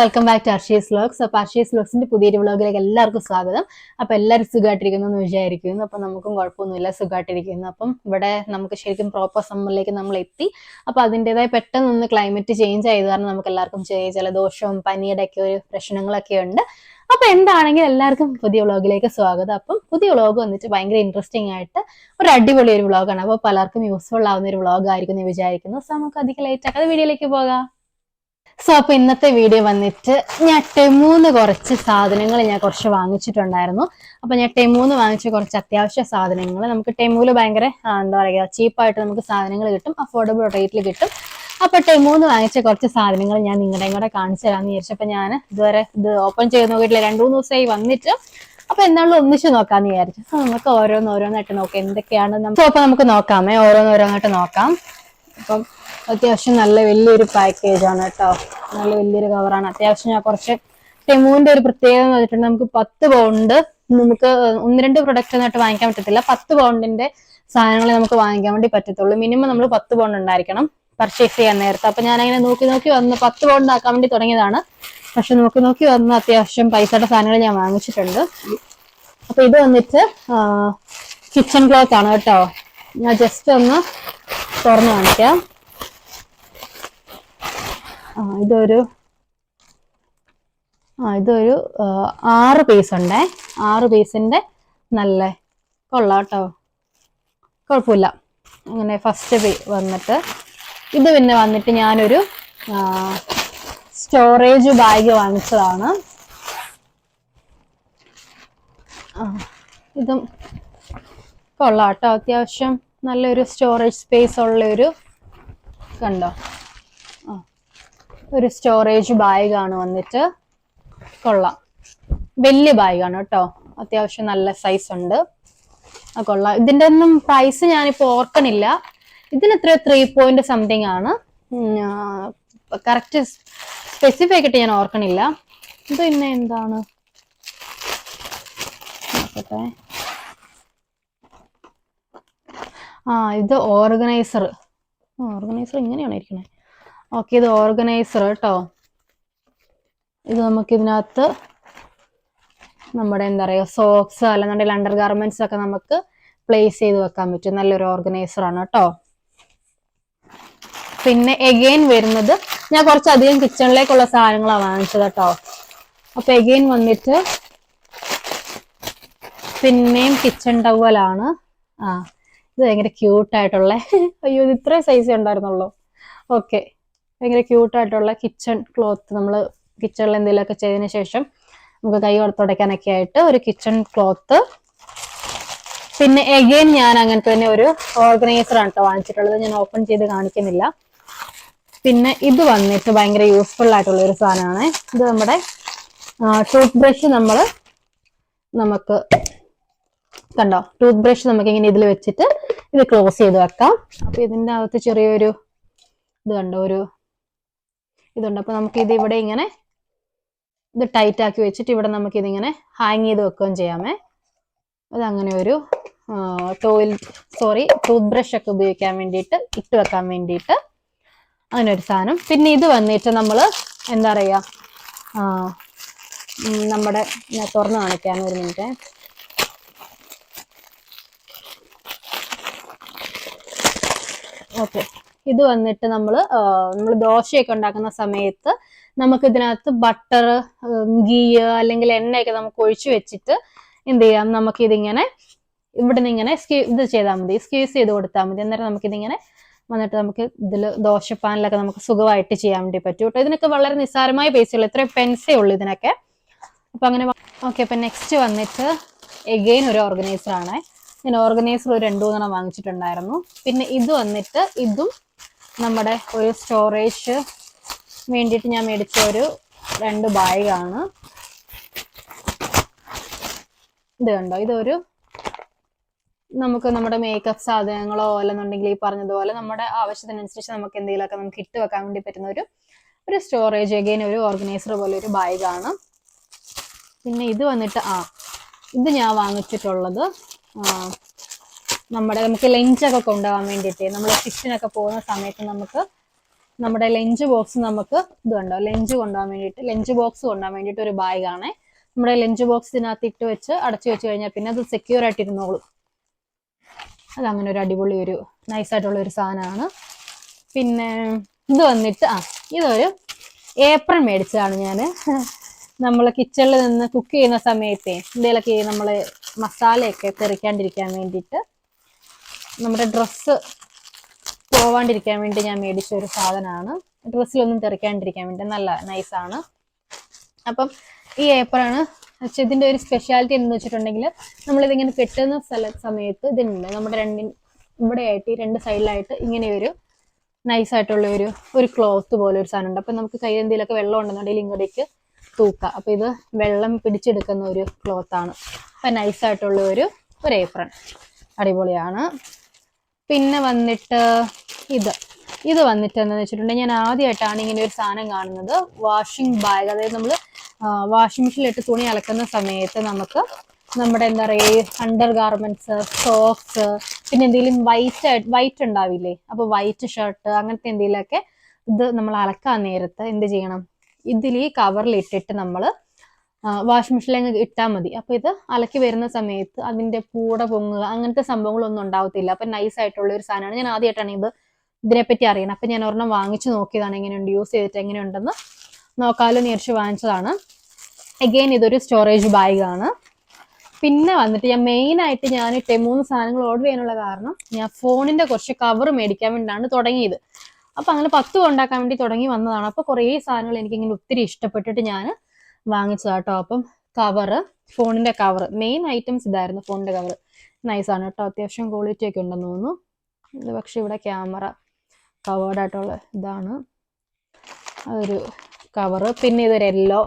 Welcome back to Arshi's vlogs അപ്പൊ അർഷീസ് വ്ലോഗ്സിന്റെ പുതിയൊരു വ്ലോഗിലേക്ക് എല്ലാവർക്കും സ്വാഗതം. അപ്പൊ എല്ലാവരും സുഖമായിട്ടിരിക്കുന്നു എന്ന് വിചാരിക്കുന്നു. അപ്പൊ നമുക്കും കുഴപ്പമൊന്നുമില്ല സുഖമായിട്ടിരിക്കുന്നു. അപ്പം ഇവിടെ നമുക്ക് ശരിക്കും പ്രോപ്പർ സമ്മറിലേക്ക് നമ്മൾ എത്തി. അപ്പൊ അതിന്റെതായ പെട്ടെന്നൊന്ന് ക്ലൈമറ്റ് ചേഞ്ച് ആയത് കാരണം നമുക്ക് എല്ലാവർക്കും ചെറിയ ദോഷവും പനിയുടെ ഒക്കെ ഒരു പ്രശ്നങ്ങളൊക്കെ ഉണ്ട്. അപ്പൊ എന്താണെങ്കിൽ എല്ലാവർക്കും പുതിയ വ്ളോഗിലേക്ക് സ്വാഗതം. അപ്പം പുതിയ വ്ളോഗ് വന്നിട്ട് ഭയങ്കര ഇൻട്രസ്റ്റിംഗ് ആയിട്ട് ഒരു അടിപൊളി ഒരു വ്ളോഗാണ് അപ്പോൾ പലർക്കും യൂസ്ഫുൾ ആവുന്ന ഒരു വ്ളോഗ് ആയിരിക്കും എന്ന് വിചാരിക്കുന്നു. സോ നമുക്ക് അധികം ലേറ്റ് ആക്കാതെ വീഡിയോയിലേക്ക് പോകാം. സോ അപ്പൊ ഇന്നത്തെ വീഡിയോ വന്നിട്ട് ഞാൻ ടെമൂന്ന് കുറച്ച് സാധനങ്ങൾ ഞാൻ കുറച്ച് വാങ്ങിച്ചിട്ടുണ്ടായിരുന്നു. അപ്പൊ ഞാൻ ടെമൂന്ന് വാങ്ങിച്ച കുറച്ച് അത്യാവശ്യ സാധനങ്ങൾ നമുക്ക് ടെമൂൽ ഭയങ്കര എന്താ പറയുക ചീപ്പായിട്ട് നമുക്ക് സാധനങ്ങൾ കിട്ടും അഫോർഡബിൾ റേറ്റിൽ കിട്ടും. അപ്പൊ ടെമൂന്ന് വാങ്ങിച്ച കുറച്ച് സാധനങ്ങൾ ഞാൻ നിങ്ങളുടെയും കൂടെ കാണിച്ചു തരാമെന്ന് വിചാരിച്ചപ്പോ ഞാൻ ഇതുവരെ ഇത് ഓപ്പൺ ചെയ്ത് നോക്കിയിട്ടില്ല. രണ്ടു മൂന്ന് ദിവസമായി വന്നിട്ട്. അപ്പൊ എന്നാളും ഒന്നിച്ച് നോക്കാന്ന് വിചാരിച്ചു. നമുക്ക് ഓരോന്ന് ഓരോന്നായിട്ട് നോക്കാം. എന്തൊക്കെയാണ് അപ്പൊ നമുക്ക് നോക്കാമേ. ഓരോന്ന് ഓരോന്നായിട്ട് നോക്കാം. അപ്പം അത്യാവശ്യം നല്ല വലിയൊരു പാക്കേജ് ആണ് കേട്ടോ നല്ല വലിയൊരു കവറാണ് അത്യാവശ്യം ഞാൻ കുറച്ച് ടെമുവിന്റെ ഒരു പ്രത്യേകത എന്ന് വെച്ചിട്ടുണ്ടെങ്കിൽ നമുക്ക് പത്ത് പൗണ്ട് നമുക്ക് ഒന്ന് രണ്ട് പ്രൊഡക്റ്റ് ഒന്നായിട്ട് വാങ്ങിക്കാൻ പറ്റത്തില്ല. പത്ത് പൗണ്ടിന്റെ സാധനങ്ങളെ നമുക്ക് വാങ്ങിക്കാൻ വേണ്ടി പറ്റത്തുള്ളൂ. മിനിമം നമ്മൾ പത്ത് പൗണ്ട് ഉണ്ടായിരിക്കണം പർച്ചേസ് ചെയ്യാൻ നേരത്തെ. അപ്പൊ ഞാൻ അങ്ങനെ നോക്കി നോക്കി വന്ന് പത്ത് പൗണ്ട് ആക്കാൻ വേണ്ടി തുടങ്ങിയതാണ്. പക്ഷെ നോക്കി നോക്കി വന്ന് അത്യാവശ്യം പൈസയുടെ സാധനങ്ങൾ ഞാൻ വാങ്ങിച്ചിട്ടുണ്ട്. അപ്പൊ ഇത് വന്നിട്ട് കിച്ചൺ ക്ലോത്ത് ആണ് കേട്ടോ ഞാൻ ജസ്റ്റ് ഒന്ന് തുറന്നു കാണിക്കാം. ആ ഇതൊരു ആ ഇതൊരു ആറ് പീസ് ഉണ്ടേ. ആറ് പീസിന്റെ നല്ല കൊള്ളാം കേട്ടോ. കുഴപ്പമില്ല അങ്ങനെ ഫസ്റ്റ് പേ വന്നിട്ട് ഇത് പിന്നെ വന്നിട്ട് ഞാനൊരു സ്റ്റോറേജ് ബാഗ് വാങ്ങിച്ചതാണ്. ഇതും കൊള്ളാം കേട്ടോ അത്യാവശ്യം. നല്ലൊരു സ്റ്റോറേജ് സ്പേസ് ഉള്ള ഒരു കണ്ടോ ഒരു സ്റ്റോറേജ് ബാഗാണ് വന്നിട്ട് കൊള്ളാം. വലിയ ബാഗാണ് കേട്ടോ. അത്യാവശ്യം നല്ല സൈസ് ഉണ്ട്. കൊള്ളാം. ഇതിന്റെ ഒന്നും പ്രൈസ് ഞാനിപ്പോ ഓർക്കണില്ല. ഇതിന് എത്ര ത്രീ പോയിന്റ് സംതിങ് ആണ്. കറക്റ്റ് സ്പെസിഫൈ ആയിട്ട് ഞാൻ ഓർക്കണില്ല. ഇത് പിന്നെ എന്താണ്? നോക്കട്ടെ. ആ ഇത് ഓർഗനൈസർ. ഓർഗനൈസർ ഇങ്ങനെയാണ് ഇരിക്കണേ. ഓക്കെ ഇത് ഓർഗനൈസർ കേട്ടോ. ഇത് നമുക്ക് ഇതിനകത്ത് നമ്മുടെ എന്താ പറയുക സോക്സ് അല്ലെന്നുണ്ടെങ്കിൽ അണ്ടർ ഗാർമെന്റ്സ് ഒക്കെ നമുക്ക് പ്ലേസ് ചെയ്ത് വെക്കാൻ പറ്റും. നല്ലൊരു ഓർഗനൈസർ ആണ് കേട്ടോ. പിന്നെ എഗെയിൻ വരുന്നത് ഞാൻ കുറച്ചധികം കിച്ചണിലേക്കുള്ള സാധനങ്ങളാണ് വാങ്ങിച്ചത് കേട്ടോ. അപ്പൊ എഗെയിൻ വന്നിട്ട് പിന്നെയും കിച്ചൺ ടവലാണ് ആ ഇത് ഭയങ്കര ക്യൂട്ടായിട്ടുള്ള അയ്യോ ഇത് ഇത്രയും സൈസേ ഉണ്ടായിരുന്നുള്ളൂ. ഓക്കെ ഭയങ്കര ക്യൂട്ടായിട്ടുള്ള കിച്ചൺ ക്ലോത്ത് നമ്മൾ കിച്ചണിൽ എന്തെങ്കിലുമൊക്കെ ചെയ്തതിന് ശേഷം നമുക്ക് കൈ കൊടുത്തുടയ്ക്കാനൊക്കെ ആയിട്ട് ഒരു കിച്ചൺ ക്ലോത്ത് പിന്നെ എഗെയിൻ ഞാൻ അങ്ങനത്തെ തന്നെ ഒരു ഓർഗനൈസർ ആണ് കേട്ടോ വാങ്ങിച്ചിട്ടുള്ളത്. ഞാൻ ഓപ്പൺ ചെയ്ത് കാണിക്കുന്നില്ല. പിന്നെ ഇത് വന്നിട്ട് ഭയങ്കര യൂസ്ഫുൾ ആയിട്ടുള്ള ഒരു സാധനമാണ്. ഇത് നമ്മുടെ ടൂത്ത് ബ്രഷ് നമ്മൾ നമുക്ക് കണ്ടോ? ടൂത്ത് ബ്രഷ് നമുക്ക് ഇങ്ങനെ ഇതിൽ വെച്ചിട്ട് ഇത് ക്ലോസ് ചെയ്ത് വെക്കാം. അപ്പൊ ഇതിന്റെ അകത്ത് ചെറിയൊരു ഇത് കണ്ടോ? ഒരു ഇതുണ്ട്. അപ്പൊ നമുക്ക് ഇത് ഇവിടെ ഇങ്ങനെ ഇത് ടൈറ്റ് ആക്കി വെച്ചിട്ട് ഇവിടെ നമുക്ക് ഇതിങ്ങനെ ഹാങ് ചെയ്ത് വെക്കുകയും ചെയ്യാമേ. അത് അങ്ങനെ ഒരു ടോയിൽ സോറി ടൂത്ത് ബ്രഷ് ഒക്കെ ഉപയോഗിക്കാൻ വേണ്ടിയിട്ട് ഇട്ട് വെക്കാൻ വേണ്ടിയിട്ട് അങ്ങനെ ഒരു സാധനം. പിന്നെ ഇത് വന്നിട്ട് നമ്മൾ എന്താ പറയുക നമ്മുടെ തുറന്ന് കാണിക്കാൻ ഒരു മിനിറ്റ് ഓക്കെ ഇത് വന്നിട്ട് നമ്മൾ നമ്മൾ ദോശയൊക്കെ ഉണ്ടാക്കുന്ന സമയത്ത് നമുക്ക് ഇതിനകത്ത് ബട്ടർ ഗീ അല്ലെങ്കിൽ എണ്ണയൊക്കെ നമുക്ക് ഒഴിച്ചു വെച്ചിട്ട് എന്ത് ചെയ്യാം? നമുക്ക് ഇതിങ്ങനെ ഇവിടെ നിന്ന് ഇങ്ങനെ ഇത് ചെയ്താൽ മതി. സ്ക്യൂസ് ചെയ്ത് കൊടുത്താൽ മതി. അന്നേരം നമുക്ക് ഇതിങ്ങനെ വന്നിട്ട് നമുക്ക് ഇതിൽ ദോശപ്പാനിലൊക്കെ നമുക്ക് സുഖമായിട്ട് ചെയ്യാൻ വേണ്ടി പറ്റും കേട്ടോ. ഇതിനൊക്കെ വളരെ നിസ്സാരമായ പൈസയുള്ളൂ ഇത്രയും പെൻസേ ഉള്ളൂ ഇതിനൊക്കെ. അപ്പൊ അങ്ങനെ ഓക്കെ അപ്പൊ നെക്സ്റ്റ് വന്നിട്ട് എഗെയിൻ ഒരു ഓർഗനൈസർ ആണ്. ഞാൻ ഓർഗനൈസർ ഒരു രണ്ടു മൂന്നെണ്ണം വാങ്ങിച്ചിട്ടുണ്ടായിരുന്നു. പിന്നെ ഇത് വന്നിട്ട് ഇതും നമ്മുടെ ഒരു സ്റ്റോറേജ് വേണ്ടിയിട്ട് ഞാൻ മേടിച്ച ഒരു രണ്ട് ബാഗാണ്. ഇത് കണ്ടോ? ഇതൊരു നമുക്ക് നമ്മുടെ മേക്കപ്പ് സാധനങ്ങളോ അല്ലെന്നുണ്ടെങ്കിൽ ഈ പറഞ്ഞതുപോലെ നമ്മുടെ ആവശ്യത്തിനനുസരിച്ച് നമുക്ക് എന്തെങ്കിലുമൊക്കെ നമുക്ക് ഇട്ട് വെക്കാൻ വേണ്ടി പറ്റുന്ന ഒരു ഒരു സ്റ്റോറേജ് അഗൈൻ ഒരു ഓർഗനൈസർ പോലെ ഒരു ബാഗാണ്. പിന്നെ ഇത് വന്നിട്ട് ആ ഇത് ഞാൻ വാങ്ങിച്ചിട്ടുള്ളത് നമ്മുടെ നമുക്ക് ലഞ്ചൊക്കെ കൊണ്ടുപോകാൻ വേണ്ടിയിട്ട് നമ്മൾ കിച്ചനൊക്കെ പോകുന്ന സമയത്ത് നമുക്ക് നമ്മുടെ ലഞ്ച് ബോക്സ് നമുക്ക് ഇത് കണ്ടോ? ലഞ്ച് കൊണ്ടുപോകാൻ വേണ്ടിയിട്ട് ലഞ്ച് ബോക്സ് കൊണ്ടുപോകാൻ വേണ്ടിയിട്ട് ഒരു ബാഗാണ് നമ്മുടെ ലഞ്ച് ബോക്സ് ഇതിനകത്ത് ഇട്ട് വെച്ച് അടച്ചു വെച്ച് കഴിഞ്ഞാൽ പിന്നെ അത് സെക്യൂർ ആയിട്ട് ഇരുന്നോളും. അങ്ങനെ ഒരു അടിപൊളി ഒരു നൈസ് ആയിട്ടുള്ള ഒരു സാധനമാണ്. പിന്നെ ഇത് വന്നിട്ട് ആ ഇതൊരു ഏപ്രൺ മേടിച്ചതാണ് ഞാൻ നമ്മൾ കിച്ചണിൽ നിന്ന് കുക്ക് ചെയ്യുന്ന സമയത്തെ എന്തെങ്കിലുമൊക്കെ നമ്മൾ മസാലയൊക്കെ തെറിക്കാണ്ടിരിക്കാൻ വേണ്ടിയിട്ട് നമ്മുടെ ഡ്രസ്സ് പോവാണ്ടിരിക്കാൻ വേണ്ടി ഞാൻ മേടിച്ച ഒരു സാധനമാണ്. ഡ്രസ്സിലൊന്നും തെറിക്കാണ്ടിരിക്കാൻ വേണ്ടി നല്ല നൈസാണ് അപ്പം ഈ ഏപ്പറാണ് പക്ഷെ ഇതിന്റെ ഒരു സ്പെഷ്യാലിറ്റി എന്ന് വെച്ചിട്ടുണ്ടെങ്കിൽ നമ്മളിതിങ്ങനെ കെട്ടുന്ന സ്ഥല സമയത്ത് ഇതിനുണ്ട് നമ്മുടെ രണ്ടിൻ ഇവിടെ ആയിട്ട് രണ്ട് സൈഡിലായിട്ട് ഇങ്ങനെ ഒരു നൈസായിട്ടുള്ള ഒരു ഒരു ക്ലോത്ത് പോലെ ഒരു സാധനം ഉണ്ട് അപ്പം നമുക്ക് കയ്യിൽ എന്തെങ്കിലുമൊക്കെ വെള്ളം ഉണ്ടെന്നുണ്ടെങ്കിൽ ഇങ്ങോട്ടേക്ക് തൂക്കാം. അപ്പം ഇത് വെള്ളം പിടിച്ചെടുക്കുന്ന ഒരു ക്ലോത്താണ് അപ്പൊ നൈസായിട്ടുള്ള ഒരു ഒരു ഏപ്രൺ അടിപൊളിയാണ്. പിന്നെ വന്നിട്ട് ഇത്. ഇത് വന്നിട്ട് എന്താണെന്ന് വെച്ചിട്ടുണ്ടെങ്കിൽ ഞാൻ ആദ്യമായിട്ടാണ് ഇങ്ങനെ ഒരു സാധനം കാണുന്നത്. വാഷിംഗ് ബാഗ് അതായത് നമ്മൾ വാഷിംഗ് മെഷീനിലിട്ട് തുണി അലക്കുന്ന സമയത്ത് നമുക്ക് നമ്മുടെ എന്താ പറയുക അണ്ടർ ഗാർമെന്റ്സ് സോക്സ് പിന്നെ എന്തെങ്കിലും വൈറ്റ് വൈറ്റ് ഉണ്ടാവില്ലേ? അപ്പൊ വൈറ്റ് ഷർട്ട് അങ്ങനത്തെ എന്തെങ്കിലുമൊക്കെ ഇത് നമ്മൾ അലക്കാൻ നേരത്ത് എന്ത് ചെയ്യണം? ഇതിൽ ഈ കവറിൽ ഇട്ടിട്ട് നമ്മൾ വാഷിംഗ് മെഷീനിൽ ഇട്ടാൽ മതി. അപ്പൊ ഇത് അലക്കി വരുന്ന സമയത്ത് അതിന്റെ പൂട പൊങ്ങുക അങ്ങനത്തെ സംഭവങ്ങളൊന്നും ഉണ്ടാവത്തില്ല. അപ്പൊ നൈസ് ആയിട്ടുള്ള ഒരു സാധനമാണ്. ഞാൻ ആദ്യമായിട്ടാണ് ഇത് ഇതിനെപ്പറ്റി അറിയണം അപ്പൊ ഞാൻ ഒരെണ്ണം വാങ്ങിച്ചു നോക്കിയതാണ്. എങ്ങനെയുണ്ട്? യൂസ് ചെയ്തിട്ട് എങ്ങനെയുണ്ടെന്ന് നോക്കാമല്ലോ നേരിച്ച് വാങ്ങിച്ചതാണ്. അഗെയിൻ ഇതൊരു സ്റ്റോറേജ് ബാഗാണ് പിന്നെ വന്നിട്ട് ഞാൻ മെയിൻ ആയിട്ട് ഞാൻ ഇട്ടേ മൂന്ന് സാധനങ്ങൾ ഓർഡർ ചെയ്യാനുള്ള കാരണം ഞാൻ ഫോണിന്റെ കുറച്ച് കവർ മേടിക്കാൻ വേണ്ടിയാണ് തുടങ്ങിയത്. അപ്പൊ അങ്ങനെ പത്ത് ഉണ്ടാക്കാൻ വേണ്ടി തുടങ്ങി വന്നതാണ്. അപ്പോൾ കുറേ സാധനങ്ങൾ എനിക്ക് ഇങ്ങനെ ഒത്തിരി ഇഷ്ടപ്പെട്ടിട്ട് ഞാൻ വാങ്ങിച്ചതാട്ടോ. അപ്പം കവറ് ഫോണിന്റെ കവർ മെയിൻ ഐറ്റംസ് ഇതായിരുന്നു ഫോണിന്റെ കവർ നൈസാണ് കേട്ടോ അത്യാവശ്യം ക്വാളിറ്റി ഒക്കെ ഉണ്ടെന്ന് തോന്നുന്നു. പക്ഷെ ഇവിടെ ക്യാമറ കവേർഡായിട്ടുള്ള ഇതാണ്. അതൊരു കവറ് പിന്നെ ഇതൊരു യെല്ലോ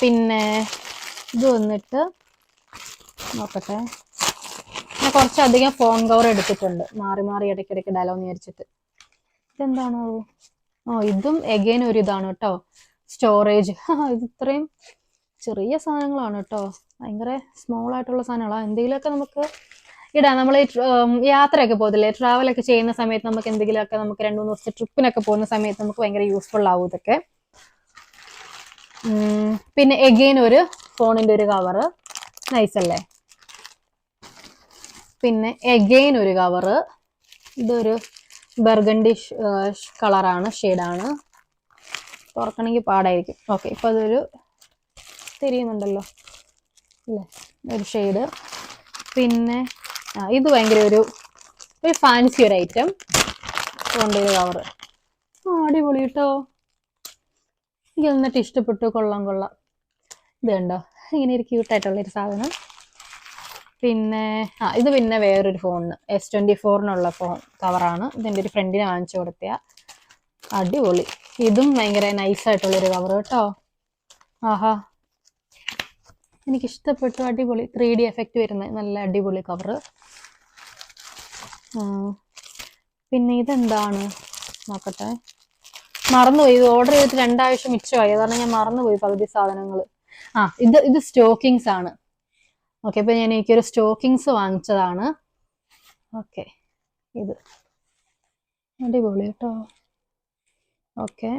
പിന്നെ ഇത് വന്നിട്ട് നോക്കട്ടെ. ഞാൻ കുറച്ചധികം ഫോൺ കവർ എടുത്തിട്ടുണ്ട്. മാറി മാറി ഇടയ്ക്കിടയ്ക്ക് ഇടാലോ എന്ന് വിചാരിച്ചിട്ട്. ഇതെന്താണോ ഓ ഇതും എഗെയിൻ ഒരു ഇതാണ് കേട്ടോ സ്റ്റോറേജ് ഇത് ഇത്രയും ചെറിയ സാധനങ്ങളാണ് കേട്ടോ. ഭയങ്കര സ്മോൾ ആയിട്ടുള്ള സാധനങ്ങളാണ് എന്തെങ്കിലുമൊക്കെ നമുക്ക് ഇടാം. നമ്മൾ യാത്രയൊക്കെ പോകത്തില്ലേ? ട്രാവലൊക്കെ ചെയ്യുന്ന സമയത്ത് നമുക്ക് എന്തെങ്കിലുമൊക്കെ നമുക്ക് രണ്ട് മൂന്ന് ദിവസത്തെ ട്രിപ്പിനൊക്കെ പോകുന്ന സമയത്ത് നമുക്ക് ഭയങ്കര യൂസ്ഫുൾ ആവും ഇതൊക്കെ. പിന്നെ എഗെയിൻ ഒരു ഫോണിന്റെ ഒരു കവറ് നൈസ് അല്ലേ? പിന്നെ എഗെയിൻ ഒരു കവറ് ഇതൊരു ബർഗണ്ടി കളറാണ് ഷെയ്ഡാണ്. തുറക്കണമെങ്കിൽ പാടായിരിക്കും. ഓക്കെ ഇപ്പം അതൊരു തിരിയുന്നുണ്ടല്ലോ അല്ലേ? ഒരു ഷെയ്ഡ്. പിന്നെ ഇത് ഭയങ്കര ഒരു ഒരു ഫാൻസി ഒരു ഐറ്റം. കൊണ്ടൊരു കവർ അടിപൊളി കേട്ടോ. എനിക്ക് എന്നിട്ട് ഇഷ്ടപ്പെട്ടു. കൊള്ളാം കൊള്ളാം. ഇത് കണ്ടോ? ഇങ്ങനെ ഒരു ക്യൂട്ടായിട്ടുള്ളൊരു സാധനം. പിന്നെ ആ ഇത് പിന്നെ വേറൊരു ഫോണിന്. എസ് ട്വന്റി ഫോറിനുള്ള ഫോൺ കവറാണ്. ഇതിന്റെ ഒരു ഫ്രണ്ടിന് വാങ്ങിച്ചു കൊടുത്തിയ. അടിപൊളി. ഇതും ഭയങ്കര നൈസായിട്ടുള്ളൊരു കവർ കേട്ടോ. ആഹാ. എനിക്ക് ഇഷ്ടപ്പെട്ടു അടിപൊളി. ത്രീ ഡി എഫക്റ്റ് വരുന്ന നല്ല അടിപൊളി കവറ് പിന്നെ ഇതെന്താണ്? നോക്കട്ടെ. മറന്നുപോയി. ഇത് ഓർഡർ ചെയ്തിട്ട് രണ്ടാഴ്ച മിച്ചമായി. അതാണ് ഞാൻ മറന്നുപോയി പകുതി സാധനങ്ങൾ ആ ഇത് ഇത് സ്റ്റോക്കിങ്സ് ആണ്. ഓക്കെ ഇപ്പൊ ഞാൻ എനിക്കൊരു സ്റ്റോക്കിങ്സ് വാങ്ങിച്ചതാണ്. ഓക്കെ ഇത്. അടിപൊളി കേട്ടോ. ഓക്കെ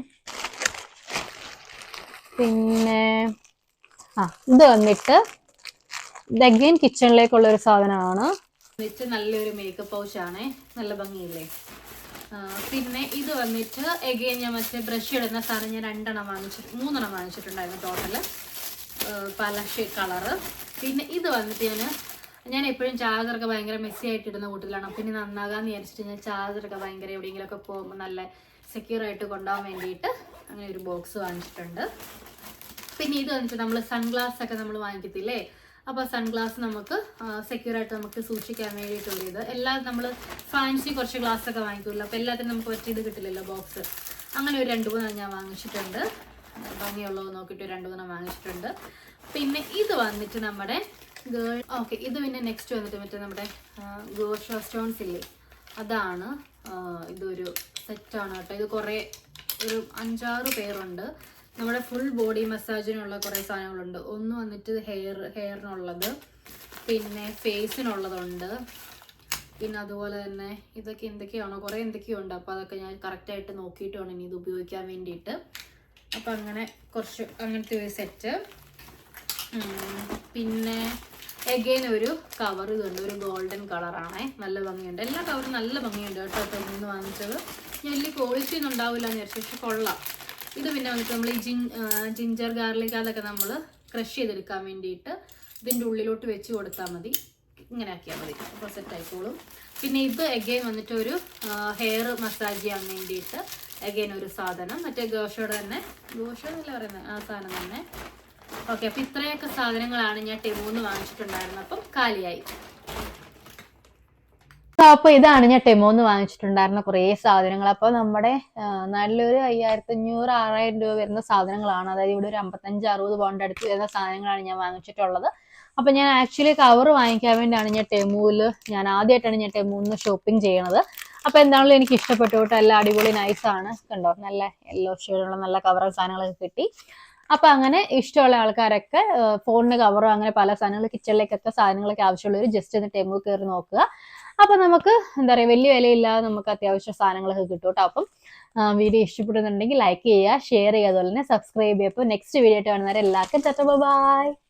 പിന്നെ ആ ഇത് വന്നിട്ട് ഇത് കിച്ചണിലേക്കുള്ള ഒരു സാധനമാണ്. നല്ലൊരു മേക്കപ്പ് പൗച്ചാണ് നല്ല ഭംഗിയില്ലേ? പിന്നെ ഇത് വന്നിട്ട് എഗെയിൻ ഞാൻ മറ്റേ ബ്രഷ് ഇടുന്ന സാധനം ഞാൻ രണ്ടെണ്ണം വാങ്ങിച്ചിട്ട് മൂന്നെണ്ണം വാങ്ങിച്ചിട്ടുണ്ടായിരുന്നു ടോട്ടൽ പല കളറ് പിന്നെ ഇത് വന്നിട്ട് ഞാൻ ഞാൻ എപ്പോഴും ചാർജറൊക്കെ ഭയങ്കര മെസ്സി ആയിട്ട് ഇടുന്ന കൂട്ടത്തിലാണ് പിന്നെ നന്നാകാന്ന് വിചാരിച്ചിട്ട് ഞാൻ ചാർജറൊക്കെ ഭയങ്കര എവിടെയെങ്കിലുമൊക്കെ പോകുമ്പോൾ നല്ല സെക്യൂർ ആയിട്ട് കൊണ്ടുപോകാൻ വേണ്ടിയിട്ട് അങ്ങനെ ഒരു ബോക്സ് വാങ്ങിച്ചിട്ടുണ്ട്. പിന്നെ ഇത് വന്നിട്ട് നമ്മൾ സൺഗ്ലാസ് ഒക്കെ നമ്മൾ വാങ്ങിക്കത്തില്ലേ? അപ്പോൾ സൺഗ്ലാസ് നമുക്ക് സെക്യൂർ ആയിട്ട് നമുക്ക് സൂക്ഷിക്കാൻ വേണ്ടിയിട്ടുള്ള ഇത്. എല്ലാം നമ്മൾ ഫാൻസി കുറച്ച് ഗ്ലാസ് ഒക്കെ വാങ്ങിക്കുമല്ലോ. അപ്പോൾ എല്ലാത്തിനും നമുക്ക് ഒറ്റ ഇത് കിട്ടില്ലല്ലോ ബോക്സ് അങ്ങനെ ഒരു രണ്ട് മൂന്ന് ഞാൻ വാങ്ങിച്ചിട്ടുണ്ട്. ഭംഗിയുള്ളത് നോക്കിയിട്ട് രണ്ട് മൂന്നെണ്ണം വാങ്ങിച്ചിട്ടുണ്ട്. പിന്നെ ഇത് വന്നിട്ട് നമ്മുടെ ഗേൾ ഓക്കെ ഇത് പിന്നെ നെക്സ്റ്റ് വന്നിട്ട് മറ്റേ നമ്മുടെ ഗോഷ സ്റ്റോൺസ് ഇല്ലേ? അതാണ് ഇതൊരു സെറ്റാണ് കേട്ടോ. ഇത് കുറേ ഒരു അഞ്ചാറ് പേരുണ്ട്. നമ്മുടെ ഫുൾ ബോഡി മസാജിനുള്ള കുറേ സാധനങ്ങളുണ്ട്. ഒന്ന് വന്നിട്ട് ഹെയർ ഹെയറിനുള്ളത് പിന്നെ ഫേസിനുള്ളതുണ്ട് പിന്നെ അതുപോലെ തന്നെ ഇതൊക്കെ എന്തൊക്കെയാണോ കുറേ എന്തൊക്കെയോ ഉണ്ട്. അപ്പോൾ അതൊക്കെ ഞാൻ കറക്റ്റായിട്ട് നോക്കിയിട്ട് വേണം ഇനി ഇത് ഉപയോഗിക്കാൻ വേണ്ടിയിട്ട്. അപ്പം അങ്ങനെ കുറച്ച് അങ്ങനത്തെ ഒരു സെറ്റ്. പിന്നെ എഗെയിൻ ഒരു കവർ ഇതുണ്ട്. ഒരു ഗോൾഡൻ കളറാണേ നല്ല ഭംഗിയുണ്ട്. എല്ലാ കവറും നല്ല ഭംഗിയുണ്ട് കേട്ടോ ഇപ്പം ഇന്ന് വാങ്ങിച്ചത്. ഞാൻ വലിയ ക്വാളിറ്റി ഒന്നും ഉണ്ടാവില്ല എന്ന് വിചാരിച്ചു കൊള്ളാം. ഇത് പിന്നെ വന്നിട്ട് നമ്മൾ ഈ ജിൻ ജിഞ്ചർ ഗാർലിക് അതൊക്കെ നമ്മൾ ക്രഷ് ചെയ്തെടുക്കാൻ വേണ്ടിയിട്ട് ഇതിന്റെ ഉള്ളിലോട്ട് വെച്ച് കൊടുത്താൽ മതി. ഇങ്ങനെ ആക്കിയാൽ മതി. അപ്പോൾ സെറ്റ് ആയിക്കോളും. പിന്നെ ഇത് എഗെയിൻ വന്നിട്ട് ഒരു ഹെയർ മസാജ് ചെയ്യാൻ വേണ്ടിയിട്ട് എഗെയിൻ ഒരു സാധനം. മറ്റേ ഗോഷയുടെ തന്നെ. ഗോഷ എന്നല്ല പറയുന്നത് ആ സാധനം തന്നെ. ഓക്കെ അപ്പം ഇത്രയൊക്കെ സാധനങ്ങളാണ് ഞാൻ ടെമൂന്ന് വാങ്ങിച്ചിട്ടുണ്ടായിരുന്നത്. അപ്പം കാലിയായി. അപ്പൊ ഇതാണ് ഞാൻ ടെമോന്ന് വാങ്ങിച്ചിട്ടുണ്ടായിരുന്ന കുറേ സാധനങ്ങൾ. അപ്പൊ നമ്മുടെ നല്ലൊരു അയ്യായിരത്തി അഞ്ഞൂറ് ആറായിരം രൂപ വരുന്ന സാധനങ്ങളാണ്. അതായത് ഇവിടെ ഒരു അമ്പത്തഞ്ച് അറുപത് പൗണ്ട് അടുത്ത് വരുന്ന സാധനങ്ങളാണ് ഞാൻ വാങ്ങിച്ചിട്ടുള്ളത്. അപ്പൊ ഞാൻ ആക്ച്വലി കവർ വാങ്ങിക്കാൻ വേണ്ടിയാണ് ഞാൻ ടെമൂൽ ഞാൻ ആദ്യമായിട്ടാണ് ഞാൻ ടെമൂന്ന് ഷോപ്പിംഗ് ചെയ്യണത്. അപ്പൊ എന്താണല്ലോ എനിക്ക് ഇഷ്ടപ്പെട്ടു കേട്ടോ. എല്ലാം അടിപൊളി നൈസ് ആണ്. കണ്ടോ? നല്ല യെല്ലോ ഷെയ്ഡുള്ള നല്ല കവർ സാധനങ്ങളൊക്കെ കിട്ടി. അപ്പൊ അങ്ങനെ ഇഷ്ടമുള്ള ആൾക്കാരൊക്കെ ഫോണിന് കവറോ അങ്ങനെ പല സാധനങ്ങൾ കിച്ചണിലേക്കൊക്കെ സാധനങ്ങളൊക്കെ ആവശ്യമുള്ളവർ ജസ്റ്റ് ഒന്ന് ടെമ്പോ കയറി നോക്കുക. അപ്പൊ നമുക്ക് എന്താ പറയാ വലിയ വിലയില്ലാതെ നമുക്ക് അത്യാവശ്യ സാധനങ്ങളൊക്കെ കിട്ടും കേട്ടോ. അപ്പം വീഡിയോ ഇഷ്ടപ്പെടുന്നുണ്ടെങ്കിൽ ലൈക്ക് ചെയ്യുക ഷെയർ ചെയ്യുക. അതുപോലെ തന്നെ സബ്സ്ക്രൈബ് ചെയ്യുക. അപ്പോൾ നെക്സ്റ്റ് വീഡിയോ ആയിട്ട് കാണുന്നവരെ എല്ലാവർക്കും ചട്ട ബൈ